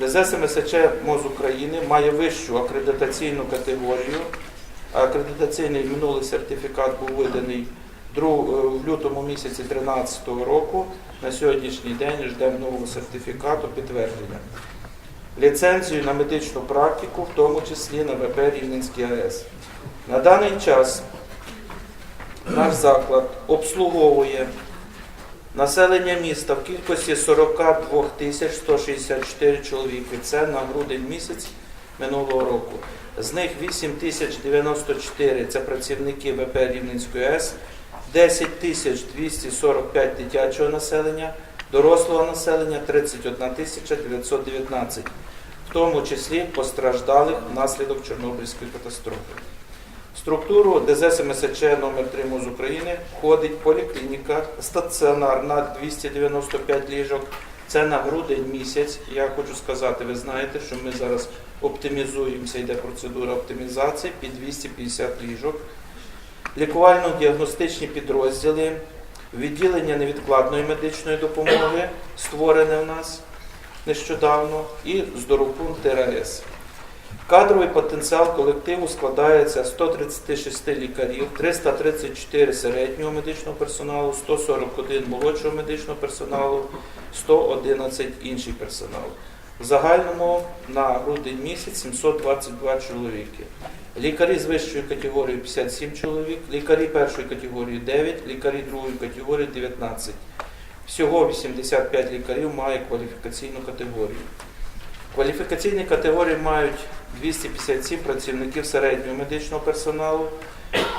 ДЗ МСЧ МОЗ України має вищу акредитаційну категорію. Акредитаційний минулий сертифікат був виданий е, в лютому місяці 2013 року. На сьогоднішній день ждемо нового сертифікату підтвердження. Ліцензію на медичну практику, в тому числі на ВП Рівненський АЕС. На даний час наш заклад обслуговує населення міста в кількості 42 тисяч 164 чоловіки. Це на грудень місяць минулого року. З них 8 тисяч 94 це працівники ВП Рівненської АЕС, 10 тисяч 245 дитячого населення, дорослого населення 31 тисяча 919, в тому числі постраждалих внаслідок Чорнобильської катастрофи. Структуру ДЗ МСЧ номер 3 МОЗ України входить поліклініка, стаціонар на 295 ліжок. Це на грудень місяць. Я хочу сказати, ви знаєте, що ми зараз оптимізуємося, йде процедура оптимізації під 250 ліжок. Лікувально-діагностичні підрозділи, відділення невідкладної медичної допомоги створене в нас нещодавно, і здоровпункт РАЕС. Кадровий потенціал колективу складається 136 лікарів, 334 середнього медичного персоналу, 141 молодшого медичного персоналу, 111 інший персонал. В загальному на грудень місяць 722 чоловіки. Лікарі з вищої категорії 57 чоловік, лікарі першої категорії 9, лікарі другої категорії 19. Всього 85 лікарів має кваліфікаційну категорію. Кваліфікаційні категорії мають 257 працівників середнього медичного персоналу,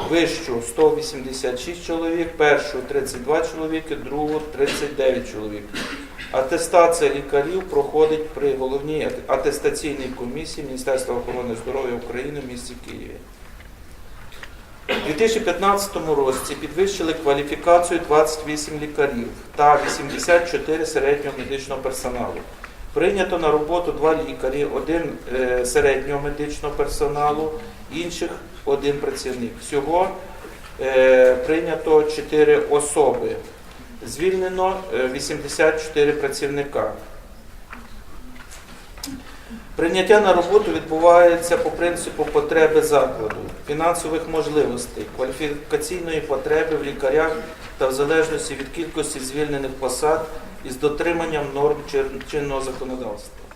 вищу 186 чоловік, першу 32 чоловіки, другу 39 чоловік. Атестація лікарів проходить при головній атестаційній комісії Міністерства охорони здоров'я України в місті Києві. У 2015 році підвищили кваліфікацію 28 лікарів та 84 середнього медичного персоналу. Прийнято на роботу два лікарі, один е, середнього медичного персоналу, інших один працівник. Всього е, прийнято 4 особи. Звільнено е, 84 працівника. Прийняття на роботу відбувається по принципу потреби закладу, фінансових можливостей, кваліфікаційної потреби в лікарях та в залежності від кількості звільнених посад із дотриманням норм чинного законодавства.